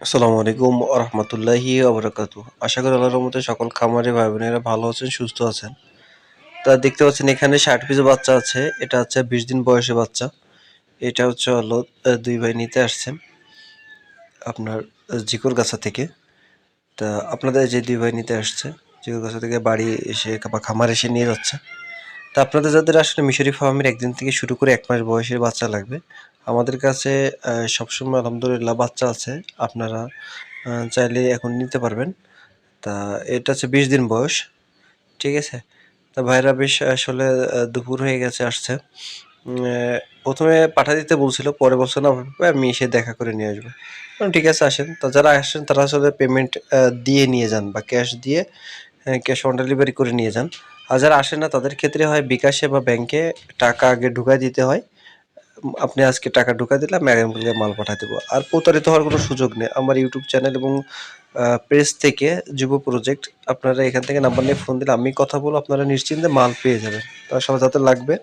আসসালামু আলাইকুম রহমতুল্লাহি আবরাকাত আশা করি আল্লাহর রহমতে সকল খামারে ভাই বোনেরা ভালো আছেন, সুস্থ আছেন। তা দেখতে পাচ্ছেন এখানে ষাট পিস বাচ্চা আছে, এটা হচ্ছে বিশ দিন বয়সী বাচ্চা। এটা হচ্ছে হলো দুই ভাই নিতে আসছেন আপনার জিকুর গাছা থেকে। তা আপনাদের যে দুই ভাই নিতে আসছে জিকুর গাছা থেকে বাড়ি এসে বা খামার এসে নিয়ে যাচ্ছে। তা আপনাদের যাদের আসলে মিশরি ফার্মের একদিন থেকে শুরু করে এক মাস বয়সের বাচ্চা লাগবে, আমাদের কাছে সবসময় আলহামদুলিল্লাহ বাচ্চা আছে, আপনারা চাইলে এখন নিতে পারবেন। তা এটা হচ্ছে বিশ দিন বয়স, ঠিক আছে? তা ভাইরা বেশ আসলে দুপুর হয়ে গেছে, আসছে। প্রথমে পাঠা দিতে বলছিল, পরে বলছে, না আমি এসে দেখা করে নিয়ে আসব। ঠিক আছে, আসেন। তা যারা আসেন, তারা আসলে পেমেন্ট দিয়ে নিয়ে যান বা ক্যাশ দিয়ে ক্যাশ অন ডেলিভারি করে নিয়ে যান। যারা আসে না, তাদের ক্ষেত্রে হয় বিকাশে বা ব্যাংকে টাকা আগে ঢুকাই দিতে হয়। আপনি আজকে টাকা ঢুকাই দিলে আমি আগামীকালকে মাল পাঠাই দেবো। আর প্রতারিত হওয়ার কোনো সুযোগ নেই। আমার ইউটিউব চ্যানেল এবং প্রেস থেকে যুব প্রজেক্ট আপনারা এখান থেকে নাম্বার নিয়ে ফোন দিলে আমি কথা বলব, আপনারা নিশ্চিন্তে মাল পেয়ে যাবেন। তার সবাই যাতে লাগবে।